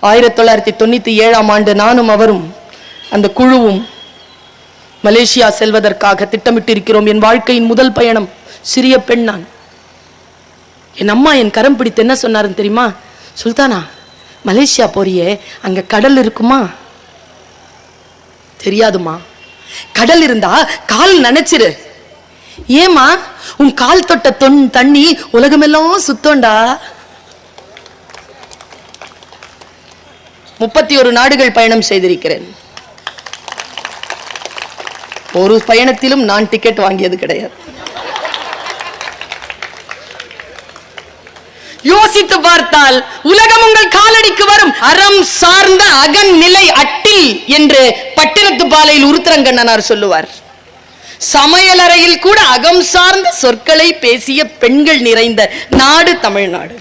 ஆயிரத்தி தொள்ளாயிரத்தி தொண்ணூத்தி ஏழாம் ஆண்டு நானும் அவரும் அந்த குழுவும் மலேசியா செல்வதற்காக திட்டமிட்டிருக்கிறோம். என் வாழ்க்கையின் முதல் பயணம் சிறிய பெண் நான். என் அம்மா என் கரம் பிடித்து என்ன சொன்னாருன்னு தெரியுமா? சுல்தானா மலேசியா போறியே அங்க கடல் இருக்குமா? தெரியாதுமா. கடல் இருந்தா கால் நினைச்சிரு. ஏமா உன் கால் தொட்ட தொன் தண்ணி உலகமெல்லாம் சுத்தோண்டா? முப்பத்தி ஒரு நாடுகள் பயணம் செய்திருக்கிறேன். ஒரு பயணத்திலும் நான் டிக்கெட் வாங்கியது கிடையாது. யோசித்து பார்த்தால் உலகம் உங்கள் காலடிக்கு வரும். அறம் சார்ந்த அகன் நிலை அட்டில் என்று பட்டினத்து பாலையில் உருத்திரங்கண்ணனார் சொல்லுவார். சமையலறையில் கூட அகம் சார்ந்த சொற்களை பேசிய பெண்கள் நிறைந்த நாடு தமிழ்நாடு.